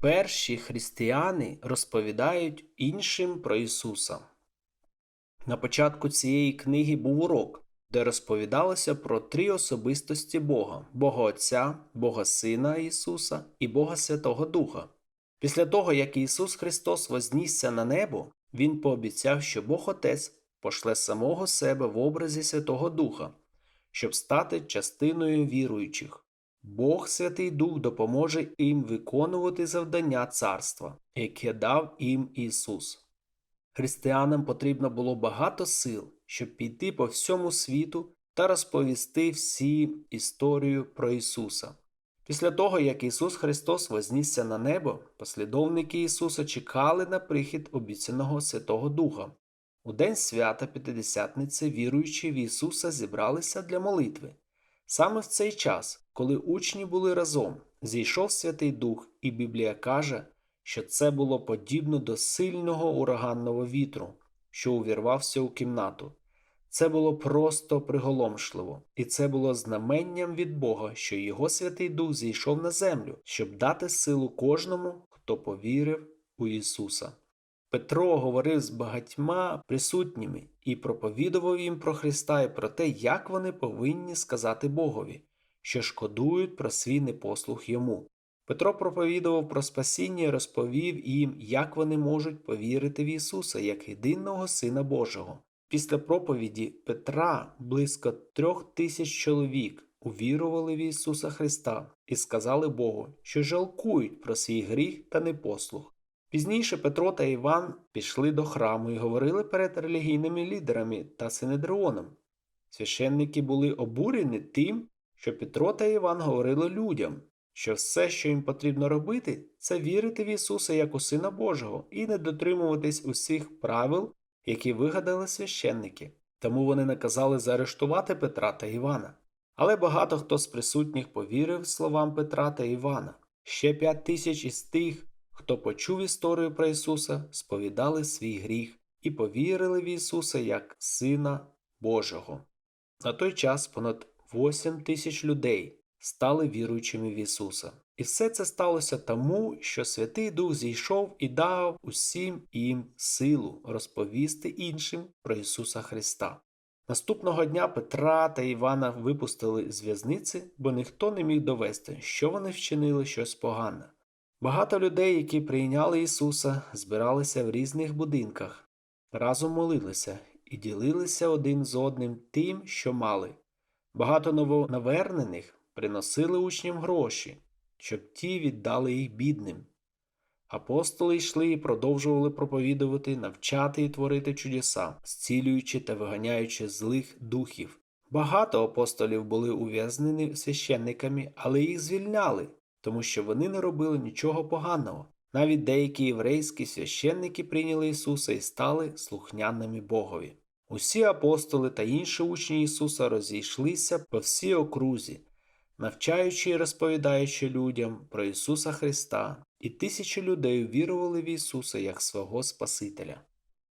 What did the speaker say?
Перші християни розповідають іншим про Ісуса. На початку цієї книги був урок, де розповідалося про три особистості Бога: Бога Отця, Бога Сина Ісуса і Бога Святого Духа. Після того, як Ісус Христос вознісся на небо, Він пообіцяв, що Бог Отець пошле самого себе в образі Святого Духа, щоб стати частиною віруючих. Бог Святий Дух допоможе їм виконувати завдання царства, яке дав їм Ісус. Християнам потрібно було багато сил, щоб піти по всьому світу та розповісти всім історію про Ісуса. Після того, як Ісус Христос вознісся на небо, послідовники Ісуса чекали на прихід обіцяного Святого Духа. У день свята П'ятидесятниці віруючі в Ісуса зібралися для молитви. Саме в цей час, коли учні були разом, зійшов Святий Дух, і Біблія каже, що це було подібно до сильного ураганного вітру, що увірвався у кімнату. Це було просто приголомшливо, і це було знаменням від Бога, що його Святий Дух зійшов на землю, щоб дати силу кожному, хто повірив у Ісуса. Петро говорив з багатьма присутніми і проповідував їм про Христа і про те, як вони повинні сказати Богові, що шкодують про свій непослух йому. Петро проповідував про спасіння і розповів їм, як вони можуть повірити в Ісуса як єдиного Сина Божого. Після проповіді Петра близько трьох тисяч чоловік увірували в Ісуса Христа і сказали Богу, що жалкують про свій гріх та непослух. Пізніше Петро та Іван пішли до храму і говорили перед релігійними лідерами та Синедріоном. Священники були обурені тим, що Петро та Іван говорили людям, що все, що їм потрібно робити, це вірити в Ісуса як у Сина Божого і не дотримуватись усіх правил, які вигадали священники. Тому вони наказали заарештувати Петра та Івана. Але багато хто з присутніх повірив словам Петра та Івана. Ще п'ять тисяч із тих, хто почув історію про Ісуса, сповідали свій гріх і повірили в Ісуса як Сина Божого. На той час понад 8 тисяч людей стали віруючими в Ісуса. І все це сталося тому, що Святий Дух зійшов і дав усім їм силу розповісти іншим про Ісуса Христа. Наступного дня Петра та Івана випустили з в'язниці, бо ніхто не міг довести, що вони вчинили щось погане. Багато людей, які прийняли Ісуса, збиралися в різних будинках, разом молилися і ділилися один з одним тим, що мали. Багато новонавернених приносили учням гроші, щоб ті віддали їх бідним. Апостоли йшли і продовжували проповідувати, навчати і творити чудеса, зцілюючи та виганяючи злих духів. Багато апостолів були ув'язнені священниками, але їх звільняли, тому що вони не робили нічого поганого. Навіть деякі єврейські священники прийняли Ісуса і стали слухняними Богові. Усі апостоли та інші учні Ісуса розійшлися по всій окрузі, навчаючи і розповідаючи людям про Ісуса Христа, і тисячі людей вірували в Ісуса як свого Спасителя.